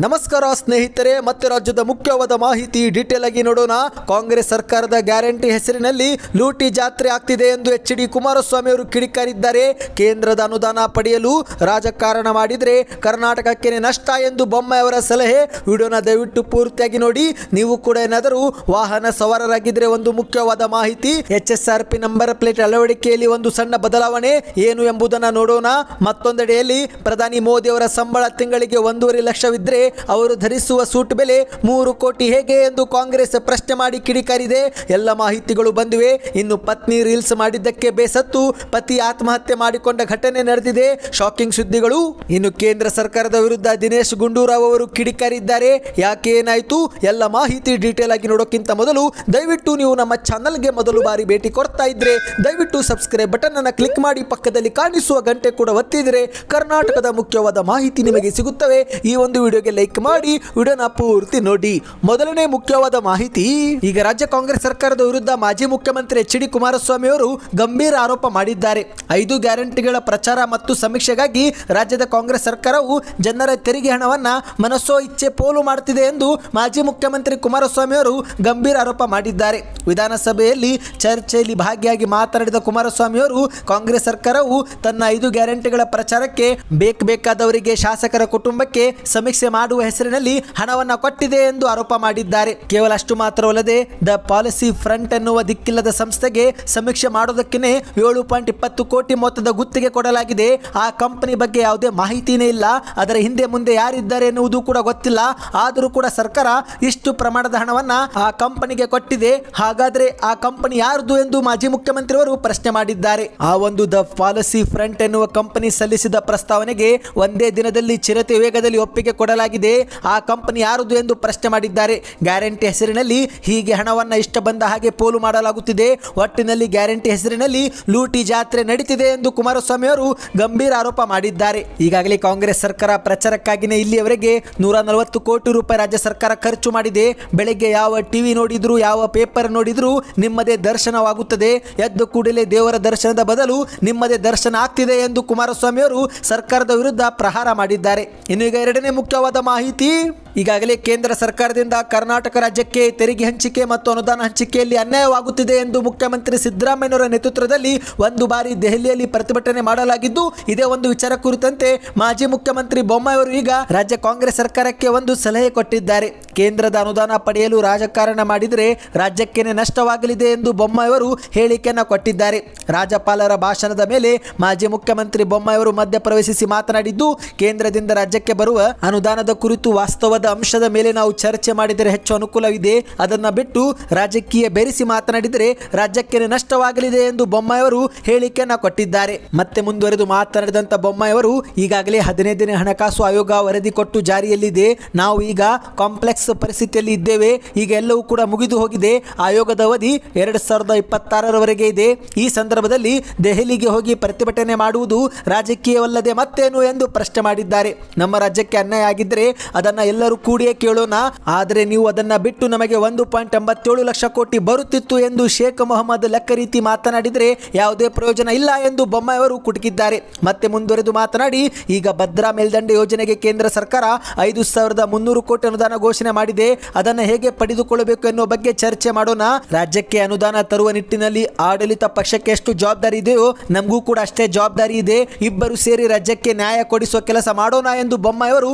ನಮಸ್ಕಾರ ಸ್ನೇಹಿತರೆ, ಮತ್ತೆ ರಾಜ್ಯದ ಮುಖ್ಯವಾದ ಮಾಹಿತಿ ಡೀಟೇಲ್ ಆಗಿ ನೋಡೋಣ. ಕಾಂಗ್ರೆಸ್ ಸರ್ಕಾರದ ಗ್ಯಾರಂಟಿ ಹೆಸರಿನಲ್ಲಿ ಲೂಟಿ ಜಾತ್ರೆ ಆಗ್ತಿದೆ ಎಂದು ಎಚ್ ಡಿ ಕುಮಾರಸ್ವಾಮಿ ಅವರು ಕಿಡಿಕಾರಿದ್ದಾರೆ. ಕೇಂದ್ರದ ಅನುದಾನ ಪಡೆಯಲು ರಾಜಕಾರಣ ಮಾಡಿದರೆ ಕರ್ನಾಟಕಕ್ಕೆ ನಷ್ಟ ಎಂದು ಬೊಮ್ಮಯವರ ಸಲಹೆ. ವಿಡಿಯೋನ ದಯವಿಟ್ಟು ಪೂರ್ತಿಯಾಗಿ ನೋಡಿ. ನೀವು ಕೂಡ ಏನಾದರೂ ವಾಹನ ಸವಾರರಾಗಿದ್ದರೆ ಒಂದು ಮುಖ್ಯವಾದ ಮಾಹಿತಿ. H S R P number plate ಅಳವಡಿಕೆಯಲ್ಲಿ ಒಂದು ಸಣ್ಣ ಬದಲಾವಣೆ ಏನು ಎಂಬುದನ್ನು ನೋಡೋಣ. ಮತ್ತೊಂದೆಡೆಯಲ್ಲಿ ಪ್ರಧಾನಿ ಮೋದಿ ಅವರ ಸಂಬಳ ತಿಂಗಳಿಗೆ ಒಂದೂವರೆ ಅವರು ಧರಿಸುವ ಸೂಟ್ ಬೆಲೆ ಮೂರು ಕೋಟಿ ಹೇಗೆ ಎಂದು ಕಾಂಗ್ರೆಸ್ ಪ್ರಶ್ನೆ ಮಾಡಿ ಕಿಡಿಕಾರಿದೆ. ಎಲ್ಲ ಮಾಹಿತಿಗಳು ಬಂದಿವೆ. ಇನ್ನು ಪತ್ನಿ ರೀಲ್ಸ್ ಮಾಡಿದ್ದಕ್ಕೆ ಬೇಸತ್ತು. ಪತಿ ಆತ್ಮಹತ್ಯೆ ಮಾಡಿಕೊಂಡ ಘಟನೆ ನಡೆದಿದೆ. ಶಾಕಿಂಗ್ ಸುದ್ದಿಗಳು. ಇನ್ನು ಕೇಂದ್ರ ಸರ್ಕಾರದ ವಿರುದ್ಧ ದಿನೇಶ್ ಗುಂಡೂರಾವ್ ಅವರು ಕಿಡಿಕಾರಿದ್ದಾರೆ. ಯಾಕೆ ಏನಾಯ್ತು? ಎಲ್ಲ ಮಾಹಿತಿ ಡೀಟೇಲ್ ಆಗಿ ನೋಡೋಕ್ಕಿಂತ ಮೊದಲು ದಯವಿಟ್ಟು ನೀವು ನಮ್ಮ ಚಾನಲ್ಗೆ ಮೊದಲು ಬಾರಿ ಭೇಟಿ ಕೊಡ್ತಾ ಇದ್ರೆ ದಯವಿಟ್ಟು ಸಬ್ಸ್ಕ್ರೈಬ್ ಬಟನ್ ಅನ್ನು ಕ್ಲಿಕ್ ಮಾಡಿ ಪಕ್ಕದಲ್ಲಿ ಕಾಣಿಸುವ ಗಂಟೆ ಕೂಡ ಒತ್ತಿದ್ರೆ ಕರ್ನಾಟಕದ ಮುಖ್ಯವಾದ ಮಾಹಿತಿ ನಿಮಗೆ ಸಿಗುತ್ತವೆ. ಈ ಒಂದು ವಿಡಿಯೋಗೆ ಲೈಕ್ ಮಾಡಿ, ವಿಡಿಯೋನ ಪೂರ್ತಿ ನೋಡಿ. ಮೊದಲನೇ ಮುಖ್ಯವಾದ ಮಾಹಿತಿ, ಈಗ ರಾಜ್ಯ ಕಾಂಗ್ರೆಸ್ ಸರ್ಕಾರದ ವಿರುದ್ಧ ಮಾಜಿ ಮುಖ್ಯಮಂತ್ರಿ ಎಚ್ ಡಿ ಕುಮಾರಸ್ವಾಮಿ ಅವರು ಗಂಭೀರ ಆರೋಪ ಮಾಡಿದ್ದಾರೆ. ಐದು ಗ್ಯಾರಂಟಿಗಳ ಪ್ರಚಾರ ಮತ್ತು ಸಮೀಕ್ಷೆಗಾಗಿ ರಾಜ್ಯದ ಕಾಂಗ್ರೆಸ್ ಸರ್ಕಾರವು ಜನರ ತೆರಿಗೆ ಹಣವನ್ನ ಮನಸ್ಸೋ ಇಚ್ಛೆ ಪೋಲು ಮಾಡುತ್ತಿದೆ ಎಂದು ಮಾಜಿ ಮುಖ್ಯಮಂತ್ರಿ ಕುಮಾರಸ್ವಾಮಿ ಅವರು ಗಂಭೀರ ಆರೋಪ ಮಾಡಿದ್ದಾರೆ. ವಿಧಾನಸಭೆಯಲ್ಲಿ ಚರ್ಚೆಯಲ್ಲಿ ಭಾಗಿಯಾಗಿ ಮಾತನಾಡಿದ ಕುಮಾರಸ್ವಾಮಿ ಅವರು, ಕಾಂಗ್ರೆಸ್ ಸರ್ಕಾರವು ತನ್ನ ಐದು ಗ್ಯಾರಂಟಿಗಳ ಪ್ರಚಾರಕ್ಕೆ ಬೇಕು ಬೇಕಾದವರಿಗೆ ಶಾಸಕರ ಕುಟುಂಬಕ್ಕೆ ಸಮೀಕ್ಷೆ ಮಾಡುವ ಹೆಸರಿನಲ್ಲಿ ಹಣವನ್ನ ಕೊಟ್ಟಿದೆ ಎಂದು ಆರೋಪ ಮಾಡಿದ್ದಾರೆ. ಕೇವಲ ಅಷ್ಟು ಮಾತ್ರವಲ್ಲದೆ ದ ಪಾಲಿಸಿ ಫ್ರಂಟ್ ಎನ್ನುವ ದಿಕ್ಕಿಲ್ಲದ ಸಂಸ್ಥೆಗೆ ಸಮೀಕ್ಷೆ ಮಾಡುವುದಕ್ಕೆ ಏಳು ಪಾಯಿಂಟ್ ಇಪ್ಪತ್ತು ಕೋಟಿ ಮೊತ್ತದ ಗುತ್ತಿಗೆ ಕೊಡಲಾಗಿದೆ. ಆ ಕಂಪನಿ ಬಗ್ಗೆ ಯಾವುದೇ ಮಾಹಿತಿನೇ ಇಲ್ಲ. ಅದರ ಹಿಂದೆ ಮುಂದೆ ಯಾರಿದ್ದಾರೆ ಎನ್ನುವುದು ಕೂಡ ಗೊತ್ತಿಲ್ಲ. ಆದರೂ ಕೂಡ ಸರ್ಕಾರ ಇಷ್ಟು ಪ್ರಮಾಣದ ಹಣವನ್ನ ಆ ಕಂಪನಿಗೆ ಕೊಟ್ಟಿದೆ. ಹಾಗಾದ್ರೆ ಆ ಕಂಪನಿ ಯಾರದು ಎಂದು ಮಾಜಿ ಮುಖ್ಯಮಂತ್ರಿಯವರು ಪ್ರಶ್ನೆ ಮಾಡಿದ್ದಾರೆ. ಆ ಒಂದು ದ ಪಾಲಿಸಿ ಫ್ರಂಟ್ ಎನ್ನುವ ಕಂಪನಿ ಸಲ್ಲಿಸಿದ ಪ್ರಸ್ತಾವನೆಗೆ ಒಂದೇ ದಿನದಲ್ಲಿ ಚಿರತೆ ವೇಗದಲ್ಲಿ ಒಪ್ಪಿಗೆ ಕೊಡಲಾಗಿದೆ. ಆ ಕಂಪನಿ ಯಾರದು ಎಂದು ಪ್ರಶ್ನೆ ಮಾಡಿದ್ದಾರೆ. ಗ್ಯಾರಂಟಿ ಹೆಸರಿನಲ್ಲಿ ಹೀಗೆ ಹಣವನ್ನು ಇಷ್ಟ ಬಂದ ಹಾಗೆ ಪೋಲು ಮಾಡಲಾಗುತ್ತಿದೆ. ಒಟ್ಟಿನಲ್ಲಿ ಗ್ಯಾರಂಟಿ ಹೆಸರಿನಲ್ಲಿ ಲೂಟಿ ಜಾತ್ರೆ ನಡೀತಿದೆ ಎಂದು ಕುಮಾರಸ್ವಾಮಿ ಅವರು ಗಂಭೀರ ಆರೋಪ ಮಾಡಿದ್ದಾರೆ. ಈಗಾಗಲೇ ಕಾಂಗ್ರೆಸ್ ಸರ್ಕಾರ ಪ್ರಚಾರಕ್ಕಾಗಿನೇ ಇಲ್ಲಿಯವರೆಗೆ ನೂರ ನಲವತ್ತು ಕೋಟಿ ರೂಪಾಯಿ ರಾಜ್ಯ ಸರ್ಕಾರ ಖರ್ಚು ಮಾಡಿದೆ. ಬೆಳಗ್ಗೆ ಯಾವ ಟಿವಿ ನೋಡಿದ್ರು, ಯಾವ ಪೇಪರ್ ನೋಡಿದ್ರು ನಿಮ್ಮದೇ ದರ್ಶನವಾಗುತ್ತದೆ. ಎದ್ದು ಕೂಡಲೇ ದೇವರ ದರ್ಶನದ ಬದಲು ನಿಮ್ಮದೇ ದರ್ಶನ ಆಗ್ತಿದೆ ಎಂದು ಕುಮಾರಸ್ವಾಮಿ ಅವರು ಸರ್ಕಾರದ ವಿರುದ್ಧ ಪ್ರಹಾರ ಮಾಡಿದ್ದಾರೆ. ಇನ್ನು ಈಗ ಎರಡನೇ ಮುಖ್ಯವಾದ ಮಾಹಿತಿ. ಈಗಾಗಲೇ ಕೇಂದ್ರ ಸರ್ಕಾರದಿಂದ ಕರ್ನಾಟಕ ರಾಜ್ಯಕ್ಕೆ ತೆರಿಗೆ ಹಂಚಿಕೆ ಮತ್ತು ಅನುದಾನ ಹಂಚಿಕೆಯಲ್ಲಿ ಅನ್ಯಾಯವಾಗುತ್ತಿದೆ ಎಂದು ಮುಖ್ಯಮಂತ್ರಿ ಸಿದ್ದರಾಮಯ್ಯನವರ ನೇತೃತ್ವದಲ್ಲಿ ಒಂದು ಬಾರಿ ದೆಹಲಿಯಲ್ಲಿ ಪ್ರತಿಭಟನೆ ಮಾಡಲಾಗಿದ್ದು, ಇದೇ ಒಂದು ವಿಚಾರ ಕುರಿತಂತೆ ಮಾಜಿ ಮುಖ್ಯಮಂತ್ರಿ ಬೊಮ್ಮಾಯಿ ಅವರು ಈಗ ರಾಜ್ಯ ಕಾಂಗ್ರೆಸ್ ಸರ್ಕಾರಕ್ಕೆ ಒಂದು ಸಲಹೆ ಕೊಟ್ಟಿದ್ದಾರೆ. ಕೇಂದ್ರದ ಅನುದಾನ ಪಡೆಯಲು ರಾಜಕಾರಣ ಮಾಡಿದರೆ ರಾಜ್ಯಕ್ಕೇನೆ ನಷ್ಟವಾಗಲಿದೆ ಎಂದು ಬೊಮ್ಮಾಯಿಯವರು ಹೇಳಿಕೆಯನ್ನು ಕೊಟ್ಟಿದ್ದಾರೆ. ರಾಜ್ಯಪಾಲರ ಭಾಷಣದ ಮೇಲೆ ಮಾಜಿ ಮುಖ್ಯಮಂತ್ರಿ ಬೊಮ್ಮಾಯಿಯವರು ಮಧ್ಯಪ್ರವೇಶಿಸಿ ಮಾತನಾಡಿದ್ದು, ಕೇಂದ್ರದಿಂದ ರಾಜ್ಯಕ್ಕೆ ಬರುವ ಅನುದಾನದ ಕುರಿತು ವಾಸ್ತವದ ಅಂಶದ ಮೇಲೆ ನಾವು ಚರ್ಚೆ ಮಾಡಿದರೆ ಹೆಚ್ಚು ಅನುಕೂಲವಿದೆ. ಅದನ್ನ ಬಿಟ್ಟು ರಾಜಕೀಯ ಬೆರೆಸಿ ಮಾತನಾಡಿದರೆ ರಾಜ್ಯಕ್ಕೆ ನಷ್ಟವಾಗಲಿದೆ ಎಂದು ಬೊಮ್ಮಾಯಿ ಅವರು ಹೇಳಿಕೆಯನ್ನ ಕೊಟ್ಟಿದ್ದಾರೆ. ಮತ್ತೆ ಮುಂದುವರೆದು ಮಾತನಾಡಿದಂತ ಬೊಮ್ಮಾಯಿ ಅವರು ಈಗಾಗಲೇ ಹದಿನೈದನೇ ಹಣಕಾಸು ಆಯೋಗ ವರದಿ ಕೊಟ್ಟು ಜಾರಿಯಲ್ಲಿದೆ. ನಾವು ಈಗ ಕಾಂಪ್ಲೆಕ್ಸ್ ಪರಿಸ್ಥಿತಿಯಲ್ಲಿ ಇದ್ದೇವೆ. ಈಗ ಎಲ್ಲವೂ ಕೂಡ ಮುಗಿದು ಹೋಗಿದೆ. ಆಯೋಗದ ಅವಧಿ ಎರಡು ಸಾವಿರದ ಇಪ್ಪತ್ತಾರರವರೆಗೆ ಇದೆ. ಈ ಸಂದರ್ಭದಲ್ಲಿ ದೆಹಲಿಗೆ ಹೋಗಿ ಪ್ರತಿಭಟನೆ ಮಾಡುವುದು ರಾಜಕೀಯವಲ್ಲದೆ ಮತ್ತೇನು ಎಂದು ಪ್ರಶ್ನೆ ಮಾಡಿದ್ದಾರೆ. ನಮ್ಮ ರಾಜ್ಯಕ್ಕೆ ಅನ್ಯಾಯ ಆಗಿದ್ದರೆ ಅದನ್ನ ಎಲ್ಲರೂ ಕೂಡಿಯೇ ಕೇಳೋಣ. ಆದರೆ ನೀವು ಅದನ್ನ ಬಿಟ್ಟು ನಮಗೆ ಒಂದು ಪಾಯಿಂಟ್ ಎಂಬತ್ತೇಳು ಲಕ್ಷ ಕೋಟಿ ಬರುತ್ತಿತ್ತು ಎಂದು ಶೇಖ್ ಮೊಹಮ್ಮದ್ ಲೆಕ್ಕ ರೀತಿ ಮಾತನಾಡಿದರೆ ಯಾವುದೇ ಪ್ರಯೋಜನ ಇಲ್ಲ ಎಂದು ಬೊಮ್ಮಾಯಿ ಅವರು ಕುಟುಕಿದ್ದಾರೆ. ಮತ್ತೆ ಮುಂದುವರೆದು ಮಾತನಾಡಿ, ಈಗ ಭದ್ರಾ ಮೇಲ್ದಂಡೆ ಯೋಜನೆಗೆ ಕೇಂದ್ರ ಸರ್ಕಾರ ಐದು ಸಾವಿರದ ಮುನ್ನೂರು ಕೋಟಿ ಅನುದಾನ ಘೋಷಣೆ ಮಾಡಿದೆ. ಅದನ್ನ ಹೇಗೆ ಪಡೆದುಕೊಳ್ಳಬೇಕು ಎನ್ನುವ ಬಗ್ಗೆ ಚರ್ಚೆ ಮಾಡೋಣ. ರಾಜ್ಯಕ್ಕೆ ಅನುದಾನ ತರುವ ನಿಟ್ಟಿನಲ್ಲಿ ಆಡಳಿತ ಪಕ್ಷಕ್ಕೆ ಎಷ್ಟು ಜವಾಬ್ದಾರಿ ಇದೆಯೋ ನಮಗೂ ಕೂಡ ಅಷ್ಟೇ ಜವಾಬ್ದಾರಿ ಇದೆ. ಇಬ್ಬರು ಸೇರಿ ರಾಜ್ಯಕ್ಕೆ ನ್ಯಾಯ ಕೊಡಿಸುವ ಕೆಲಸ ಮಾಡೋಣ ಎಂದು ಬೊಮ್ಮಾಯಿ ಅವರು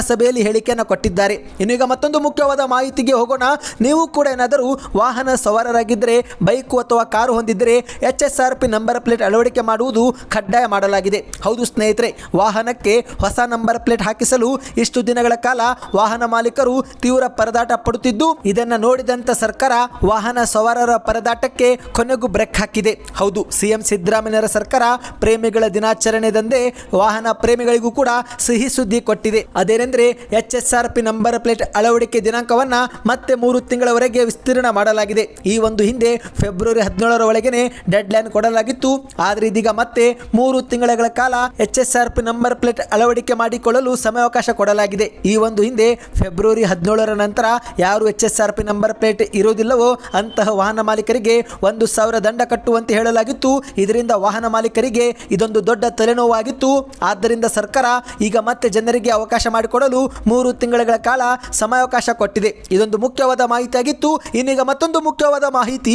ವಿಧಾನಸಭೆಯಲ್ಲಿ ಹೇಳಿಕೆಯನ್ನು ಕೊಟ್ಟಿದ್ದಾರೆ. ಇನ್ನು ಈಗ ಮತ್ತೊಂದು ಮುಖ್ಯವಾದ ಮಾಹಿತಿಗೆ ಹೋಗೋಣ. ನೀವು ಕೂಡ ಏನಾದರೂ ವಾಹನ ಸವಾರರಾಗಿದ್ದರೆ, ಬೈಕು ಅಥವಾ ಕಾರು ಹೊಂದಿದ್ದರೆ H S R P number plate ಅಳವಡಿಕೆ ಮಾಡುವುದು ಕಡ್ಡಾಯ ಮಾಡಲಾಗಿದೆ. ಹೌದು ಸ್ನೇಹಿತರೆ, ವಾಹನಕ್ಕೆ ಹೊಸ ನಂಬರ್ ಪ್ಲೇಟ್ ಹಾಕಿಸಲು ಇಷ್ಟು ದಿನಗಳ ಕಾಲ ವಾಹನ ಮಾಲೀಕರು ತೀವ್ರ ಪರದಾಟ ಪಡುತ್ತಿದ್ದು, ಇದನ್ನು ನೋಡಿದಂಥ ಸರ್ಕಾರ ವಾಹನ ಸವಾರರ ಪರದಾಟಕ್ಕೆ ಕೊನೆಗೂ ಬ್ರೇಕ್ ಹಾಕಿದೆ. ಹೌದು, ಸಿಎಂ ಸಿದ್ದರಾಮಯ್ಯರ ಸರ್ಕಾರ ಪ್ರೇಮಿಗಳ ದಿನಾಚರಣೆದಂದೇ ವಾಹನ ಪ್ರೇಮಿಗಳಿಗೂ ಕೂಡ ಸಿಹಿ ಸುದ್ದಿ ಕೊಟ್ಟಿದೆ. ಅದೇನೆಂದ್ರೆ H S R P number plate ಅಳವಡಿಕೆ ದಿನಾಂಕವನ್ನ ಮತ್ತೆ ಮೂರು ತಿಂಗಳವರೆಗೆ ವಿಸ್ತೀರ್ಣ ಮಾಡಲಾಗಿದೆ. ಈ ಒಂದು ಹಿಂದೆ ಫೆಬ್ರವರಿ ಹದಿನೇಳರ ಒಳಗೆ ಡೆಡ್ ಲೈನ್ ಕೊಡಲಾಗಿತ್ತು. ಆದರೆ ಇದೀಗ ಮತ್ತೆ ಮೂರು ತಿಂಗಳ ಕಾಲ H S R P number plate ಅಳವಡಿಕೆ ಮಾಡಿಕೊಳ್ಳಲು ಸಮಯಾವಕಾಶ ಕೊಡಲಾಗಿದೆ. ಈ ಒಂದು ಹಿಂದೆ ಫೆಬ್ರವರಿ ಹದಿನೇಳರ ನಂತರ ಯಾರು H S R P number plate ಇರುವುದಿಲ್ಲವೋ ಅಂತಹ ವಾಹನ ಮಾಲೀಕರಿಗೆ ಒಂದು ಸಾವಿರ ದಂಡ ಕಟ್ಟುವಂತೆ ಹೇಳಲಾಗಿತ್ತು. ಇದರಿಂದ ವಾಹನ ಮಾಲೀಕರಿಗೆ ಇದೊಂದು ದೊಡ್ಡ ತಲೆನೋವಾಗಿತ್ತು. ಆದ್ದರಿಂದ ಸರ್ಕಾರ ಈಗ ಮತ್ತೆ ಜನರಿಗೆ ಅವಕಾಶ ಮಾಡಿಕೊಡಲು ಕೊಡಲು ಮೂರು ತಿಂಗಳ ಕಾಲ ಸಮಯಾವಕಾಶ ಕೊಟ್ಟಿದೆ. ಇದೊಂದು ಮುಖ್ಯವಾದ ಮಾಹಿತಿಯಾಗಿತ್ತು. ಇನ್ನೀಗ ಮತ್ತೊಂದು ಮುಖ್ಯವಾದ ಮಾಹಿತಿ.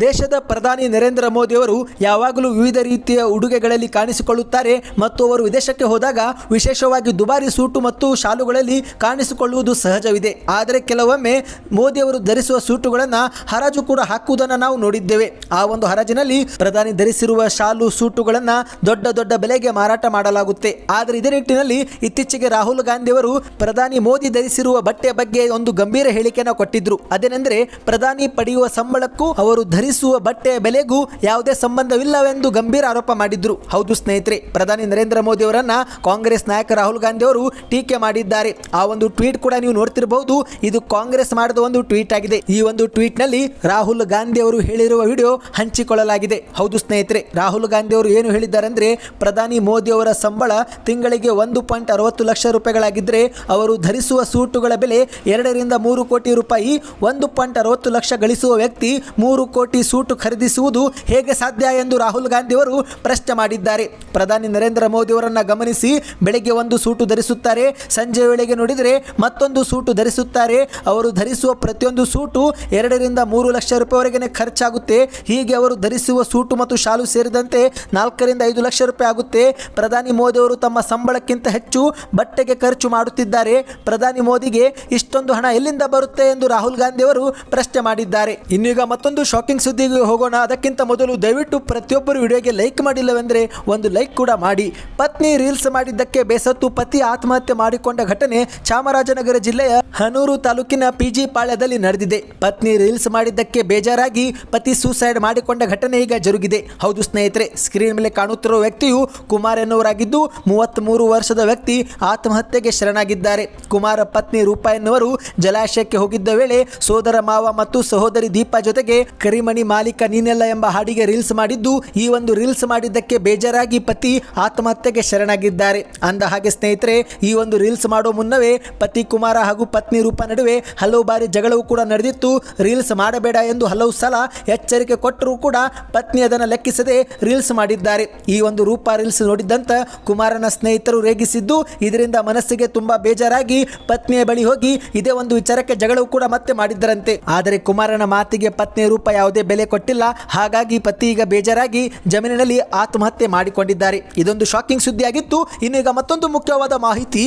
ದೇಶದ ಪ್ರಧಾನಿ ನರೇಂದ್ರ ಮೋದಿ ಅವರು ಯಾವಾಗಲೂ ವಿವಿಧ ರೀತಿಯ ಉಡುಗೆಗಳಲ್ಲಿ ಕಾಣಿಸಿಕೊಳ್ಳುತ್ತಾರೆ ಮತ್ತು ಅವರು ವಿದೇಶಕ್ಕೆ ಹೋದಾಗ ವಿಶೇಷವಾಗಿ ದುಬಾರಿ ಸೂಟು ಮತ್ತು ಶಾಲುಗಳಲ್ಲಿ ಕಾಣಿಸಿಕೊಳ್ಳುವುದು ಸಹಜವಿದೆ. ಆದರೆ ಕೆಲವೊಮ್ಮೆ ಮೋದಿ ಅವರು ಧರಿಸುವ ಸೂಟುಗಳನ್ನು ಹರಾಜು ಕೂಡ ಹಾಕುವುದನ್ನು ನಾವು ನೋಡಿದ್ದೇವೆ. ಆ ಒಂದು ಹರಾಜಿನಲ್ಲಿ ಪ್ರಧಾನಿ ಧರಿಸಿರುವ ಶಾಲು, ಸೂಟುಗಳನ್ನು ದೊಡ್ಡ ದೊಡ್ಡ ಬೆಲೆಗೆ ಮಾರಾಟ ಮಾಡಲಾಗುತ್ತೆ. ಆದರೆ ಇದೇ ನಿಟ್ಟಿನಲ್ಲಿ ಇತ್ತೀಚೆಗೆ ರಾಹುಲ್ ಗಾಂಧಿ ಪ್ರಧಾನಿ ಮೋದಿ ಧರಿಸಿರುವ ಬಟ್ಟೆ ಬಗ್ಗೆ ಒಂದು ಗಂಭೀರ ಹೇಳಿಕೆಯನ್ನು ಕೊಟ್ಟಿದ್ರು. ಅದೇನೆಂದ್ರೆ, ಪ್ರಧಾನಿ ಪಡೆಯುವ ಸಂಬಳಕ್ಕೂ ಅವರು ಧರಿಸುವ ಬಟ್ಟೆಯ ಬೆಲೆಗೂ ಯಾವುದೇ ಸಂಬಂಧವಿಲ್ಲವೆಂದು ಗಂಭೀರ ಆರೋಪ ಮಾಡಿದ್ರು. ಹೌದು ಸ್ನೇಹಿತರೆ, ಪ್ರಧಾನಿ ನರೇಂದ್ರ ಮೋದಿ ಅವರನ್ನ ಕಾಂಗ್ರೆಸ್ ನಾಯಕ ರಾಹುಲ್ ಗಾಂಧಿ ಅವರು ಟೀಕೆ ಮಾಡಿದ್ದಾರೆ. ಆ ಒಂದು ಟ್ವೀಟ್ ಕೂಡ ನೀವು ನೋಡ್ತಿರಬಹುದು ಇದು ಕಾಂಗ್ರೆಸ್ ಮಾಡಿದ ಒಂದು ಟ್ವೀಟ್ ಆಗಿದೆ. ಈ ಒಂದು ಟ್ವೀಟ್ನಲ್ಲಿ ರಾಹುಲ್ ಗಾಂಧಿ ಅವರು ಹೇಳಿರುವ ವಿಡಿಯೋ ಹಂಚಿಕೊಳ್ಳಲಾಗಿದೆ. ಹೌದು ಸ್ನೇಹಿತರೆ, ರಾಹುಲ್ ಗಾಂಧಿ ಅವರು ಏನು ಹೇಳಿದ್ದಾರೆ ಅಂದ್ರೆ ಪ್ರಧಾನಿ ಮೋದಿ ಅವರ ಸಂಬಳ ತಿಂಗಳಿಗೆ ಒಂದು ಪಾಯಿಂಟ್ ಅರವತ್ತು ಲಕ್ಷ ರೂಪಾಯಿಗಳಾಗಿದ್ದರೆ ಅವರು ಧರಿಸುವ ಸೂಟುಗಳ ಬೆಲೆ ಎರಡರಿಂದ ಮೂರು ಕೋಟಿ ರೂಪಾಯಿ. ಒಂದು ಪಾಯಿಂಟ್ ಅರವತ್ತು ಲಕ್ಷ ಗಳಿಸುವ ವ್ಯಕ್ತಿ ಮೂರು ಕೋಟಿ ಸೂಟು ಖರೀದಿಸುವುದು ಹೇಗೆ ಸಾಧ್ಯ ಎಂದು ರಾಹುಲ್ ಗಾಂಧಿ ಅವರು ಪ್ರಶ್ನೆ ಮಾಡಿದ್ದಾರೆ. ಪ್ರಧಾನಿ ನರೇಂದ್ರ ಮೋದಿ ಅವರನ್ನು ಗಮನಿಸಿ ಬೆಳಗ್ಗೆ ಒಂದು ಸೂಟು ಧರಿಸುತ್ತಾರೆ, ಸಂಜೆ ವೇಳೆಗೆ ನೋಡಿದರೆ ಮತ್ತೊಂದು ಸೂಟು ಧರಿಸುತ್ತಾರೆ. ಅವರು ಧರಿಸುವ ಪ್ರತಿಯೊಂದು ಸೂಟು ಎರಡರಿಂದ ಮೂರು ಲಕ್ಷ ರೂಪಾಯಿವರೆಗೆ ಖರ್ಚಾಗುತ್ತೆ. ಹೀಗೆ ಅವರು ಧರಿಸುವ ಸೂಟು ಮತ್ತು ಶಾಲು ಸೇರಿದಂತೆ ನಾಲ್ಕರಿಂದ ಐದು ಲಕ್ಷ ರೂಪಾಯಿ ಆಗುತ್ತೆ. ಪ್ರಧಾನಿ ಮೋದಿ ಅವರು ತಮ್ಮ ಸಂಬಳಕ್ಕಿಂತ ಹೆಚ್ಚು ಬಟ್ಟೆಗೆ ಖರ್ಚು ಮಾಡುತ್ತಿದ್ದಾರೆ. ಪ್ರಧಾನಿ ಮೋದಿಗೆ ಇಷ್ಟೊಂದು ಹಣ ಎಲ್ಲಿಂದ ಬರುತ್ತೆ ಎಂದು ರಾಹುಲ್ ಗಾಂಧಿ ಅವರು ಪ್ರಶ್ನೆ ಮಾಡಿದ್ದಾರೆ. ಇನ್ನೀಗ ಮತ್ತೊಂದು ಶಾಕಿಂಗ್ ಸುದ್ದಿಗೆ ಹೋಗೋಣ. ಅದಕ್ಕಿಂತ ಮೊದಲು ದಯವಿಟ್ಟು ಪ್ರತಿಯೊಬ್ಬರು ವಿಡಿಯೋಗೆ ಲೈಕ್ ಮಾಡಿಲ್ಲವೆಂದರೆ ಒಂದು ಲೈಕ್ ಕೂಡ ಮಾಡಿ. ಪತ್ನಿ ರೀಲ್ಸ್ ಮಾಡಿದ್ದಕ್ಕೆ ಬೇಸತ್ತು ಪತಿ ಆತ್ಮಹತ್ಯೆ ಮಾಡಿಕೊಂಡ ಘಟನೆ ಚಾಮರಾಜನಗರ ಜಿಲ್ಲೆಯ ಹನೂರು ತಾಲೂಕಿನ ಪಿಜಿ ಪಾಳ್ಯದಲ್ಲಿ ನಡೆದಿದೆ. ಪತ್ನಿ ರೀಲ್ಸ್ ಮಾಡಿದ್ದಕ್ಕೆ ಬೇಜಾರಾಗಿ ಪತಿ ಸೂಸೈಡ್ ಮಾಡಿಕೊಂಡ ಘಟನೆ ಈಗ ಜರುಗಿದೆ. ಹೌದು ಸ್ನೇಹಿತರೆ ಸ್ಕ್ರೀನ್ ಮೇಲೆ ಕಾಣುತ್ತಿರುವ ವ್ಯಕ್ತಿಯು ಕುಮಾರ್ ಎನ್ನುವರಾಗಿದ್ದು ಮೂವತ್ತ್ಮೂರು ವರ್ಷದ ವ್ಯಕ್ತಿ ಆತ್ಮಹತ್ಯೆಗೆ ಶರಣಾಗಿದ್ದಾರೆ ಕುಮಾರ ಪತ್ನಿ ರೂಪಾ ಎನ್ನುವರು ಜಲಾಶಯಕ್ಕೆ ಹೋಗಿದ್ದ ವೇಳೆ ಸೋದರ ಮಾವ ಮತ್ತು ಸಹೋದರಿ ದೀಪಾ ಜೊತೆಗೆ ಕರಿಮಣಿ ಮಾಲೀಕ ನೀನೆಲ್ಲ ಎಂಬ ಹಾಡಿಗೆ ರೀಲ್ಸ್ ಮಾಡಿದ್ದು, ಈ ಒಂದು ರೀಲ್ಸ್ ಮಾಡಿದ್ದಕ್ಕೆ ಬೇಜಾರಾಗಿ ಪತಿ ಆತ್ಮಹತ್ಯೆಗೆ ಶರಣಾಗಿದ್ದಾರೆ. ಅಂದ ಹಾಗೆ ಸ್ನೇಹಿತರೆ, ಈ ಒಂದು ರೀಲ್ಸ್ ಮಾಡೋ ಮುನ್ನವೇ ಪತಿ ಕುಮಾರ ಹಾಗೂ ಪತ್ನಿ ರೂಪ ನಡುವೆ ಹಲವು ಬಾರಿ ಜಗಳವು ಕೂಡ ನಡೆದಿತ್ತು. ರೀಲ್ಸ್ ಮಾಡಬೇಡ ಎಂದು ಹಲವು ಸಲ ಎಚ್ಚರಿಕೆ ಕೊಟ್ಟರೂ ಕೂಡ ಪತ್ನಿ ಅದನ್ನು ಲೆಕ್ಕಿಸದೆ ರೀಲ್ಸ್ ಮಾಡಿದ್ದಾರೆ. ಈ ಒಂದು ರೂಪ ರೀಲ್ಸ್ ನೋಡಿದ್ದಂತ ಕುಮಾರನ ಸ್ನೇಹಿತರು ರೇಗಿಸಿದ್ದು, ಇದರಿಂದ ಮನಸ್ಸಿಗೆ ತುಂಬಾ ಬೇಜಾರಾಗಿ ಪತ್ನಿಯ ಬಳಿ ಹೋಗಿ ಇದೇ ಒಂದು ವಿಚಾರಕ್ಕೆ ಜಗಳವು ಕೂಡ ಮತ್ತೆ ಮಾಡಿದ್ದರಂತೆ. ಆದರೆ ಕುಮಾರನ ಮಾತಿಗೆ ಪತ್ನಿ ರೂಪ ಯಾವುದೇ ಬೆಲೆ ಕೊಟ್ಟಿಲ್ಲ. ಹಾಗಾಗಿ ಪತಿ ಈಗ ಬೇಜಾರಾಗಿ ಜಮೀನಿನಲ್ಲಿ ಆತ್ಮಹತ್ಯೆ ಮಾಡಿಕೊಂಡಿದ್ದಾರೆ. ಇದೊಂದು ಶಾಕಿಂಗ್ ಸುದ್ದಿ ಸುದ್ದಿಯಾಗಿತ್ತು ಇನ್ನೀಗ ಮತ್ತೊಂದು ಮುಖ್ಯವಾದ ಮಾಹಿತಿ.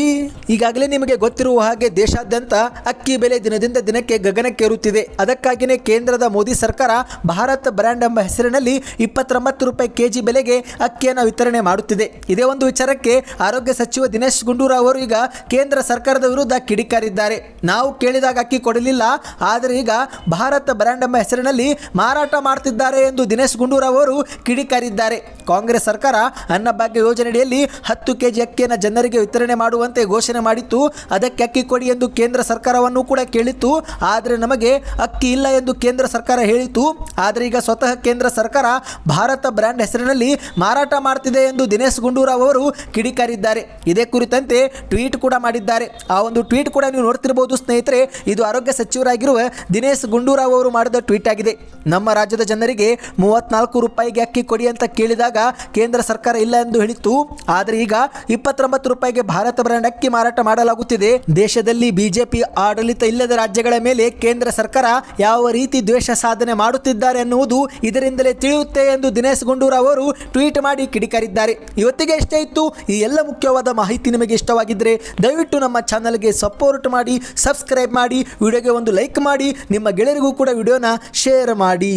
ಈಗಾಗಲೇ ನಿಮಗೆ ಗೊತ್ತಿರುವ ಹಾಗೆ ದೇಶಾದ್ಯಂತ ಅಕ್ಕಿ ಬೆಲೆ ದಿನದಿಂದ ದಿನಕ್ಕೆ ಗಗನಕ್ಕೇರುತ್ತಿದೆ. ಅದಕ್ಕಾಗಿಯೇ ಕೇಂದ್ರದ ಮೋದಿ ಸರ್ಕಾರ ಭಾರತ್ ಬ್ರ್ಯಾಂಡ್ ಎಂಬ ಹೆಸರಿನಲ್ಲಿ ಇಪ್ಪತ್ತೊಂಬತ್ತು ರೂಪಾಯಿ ಕೆಜಿ ಬೆಲೆಗೆ ಅಕ್ಕಿಯನ್ನು ವಿತರಣೆ ಮಾಡುತ್ತಿದೆ. ಇದೇ ಒಂದು ವಿಚಾರಕ್ಕೆ ಆರೋಗ್ಯ ಸಚಿವ ದಿನೇಶ್ ಗುಂಡೂರಾವ್ ಅವರು ಈಗ ಕೇಂದ್ರ ಸರ್ಕಾರದ ವಿರುದ್ಧ ಕಿಡಿಕಾರಿದ್ದಾರೆ. ನಾವು ಕೇಳಿದಾಗ ಅಕ್ಕಿ ಕೊಡಲಿಲ್ಲ, ಆದರೆ ಈಗ ಭಾರತ ಬ್ರ್ಯಾಂಡ್ ಎಂಬ ಹೆಸರಿನಲ್ಲಿ ಮಾರಾಟ ಮಾಡ್ತಿದ್ದಾರೆ ಎಂದು ದಿನೇಶ್ ಗುಂಡೂರಾವ್ ಅವರು ಕಿಡಿಕಾರಿದ್ದಾರೆ. ಕಾಂಗ್ರೆಸ್ ಸರ್ಕಾರ ಅನ್ನಭಾಗ್ಯ ಯೋಜನೆಯಡಿಯಲ್ಲಿ ಹತ್ತು ಕೆಜಿ ಅಕ್ಕಿಯನ್ನು ಜನರಿಗೆ ವಿತರಣೆ ಮಾಡುವಂತೆ ಘೋಷಣೆ ಮಾಡಿತ್ತು. ಅದಕ್ಕೆ ಅಕ್ಕಿ ಕೊಡಿ ಎಂದು ಕೇಂದ್ರ ಸರ್ಕಾರವನ್ನು ಕೂಡ ಕೇಳಿತ್ತು. ಆದರೆ ನಮಗೆ ಅಕ್ಕಿ ಇಲ್ಲ ಎಂದು ಕೇಂದ್ರ ಸರ್ಕಾರ ಹೇಳಿತು ಆದರೆ ಈಗ ಸ್ವತಃ ಕೇಂದ್ರ ಸರ್ಕಾರ ಭಾರತ ಬ್ರ್ಯಾಂಡ್ ಹೆಸರಿನಲ್ಲಿ ಮಾರಾಟ ಮಾಡ್ತಿದೆ ಎಂದು ದಿನೇಶ್ ಗುಂಡೂರಾವ್ ಅವರು ಕಿಡಿಕಾರಿದ್ದಾರೆ. ಇದೇ ಕುರಿತಂತೆ ಟ್ವೀಟ್ ಕೂಡ ಮಾಡಿದ್ದಾರೆ. ಆ ಒಂದು ಟ್ವೀಟ್ ಕೂಡ ನೀವು ನೋಡ್ತಿರಬಹುದು ಸ್ನೇಹಿತರೆ, ಇದು ಆರೋಗ್ಯ ಸಚಿವರಾಗಿರುವ ದಿನೇಶ್ ಗುಂಡೂರಾವ್ ಅವರು ಮಾಡಿದ ಟ್ವೀಟ್ ಆಗಿದೆ. ನಮ್ಮ ರಾಜ್ಯದ ಜನರಿಗೆ ಮೂವತ್ನಾಲ್ಕು ರೂಪಾಯಿಗೆ ಅಕ್ಕಿ ಕೊಡಿ ಅಂತ ಕೇಳಿದಾಗ ಕೇಂದ್ರ ಸರ್ಕಾರ ಇಲ್ಲ ಎಂದು ಹೇಳಿತ್ತು. ಆದರೆ ಈಗ ಇಪ್ಪತ್ತೊಂಬತ್ತು ರೂಪಾಯಿಗೆ ಭಾರತ ಬ್ರ್ಯಾಂಡ್ ಅಕ್ಕಿ ಮಾರಾಟ ಮಾಡಲಾಗುತ್ತಿದೆ. ದೇಶದಲ್ಲಿ ಬಿಜೆಪಿ ಆಡಳಿತ ಇಲ್ಲದ ರಾಜ್ಯಗಳ ಮೇಲೆ ಕೇಂದ್ರ ಸರ್ಕಾರ ಯಾವ ರೀತಿ ದ್ವೇಷ ಸಾಧನೆ ಮಾಡುತ್ತಿದ್ದಾರೆ ಎನ್ನುವುದು ಇದರಿಂದಲೇ ತಿಳಿಯುತ್ತೆ ಎಂದು ದಿನೇಶ್ ಗುಂಡೂರಾವ್ ಅವರು ಟ್ವೀಟ್ ಮಾಡಿ ಕಿಡಿಕಾರಿದ್ದಾರೆ. ಇವತ್ತಿಗೆ ಇಷ್ಟೇ ಇತ್ತು, ಈ ಎಲ್ಲ ಮುಖ್ಯವಾದ ಮಾಹಿತಿ ನಿಮಗೆ ಇಷ್ಟವಾಗಿದ್ದರೆ ದಯವಿಟ್ಟು ನಮ್ಮ ಚಾನಲ್ಗೆ ಸಪೋರ್ಟ್ ಮಾಡಿ ಸಬ್ಸ್ಕ್ರೈಬ್ ಮಾಡಿ ವಿಡಿಯೋಗೆ ಒಂದು ಲೈಕ್ ಮಾಡಿ, ನಿಮ್ಮ ಗೆಳೆಯರಿಗೂ ಕೂಡ ವಿಡಿಯೋನ ಶೇರ್ ಮಾಡಿ.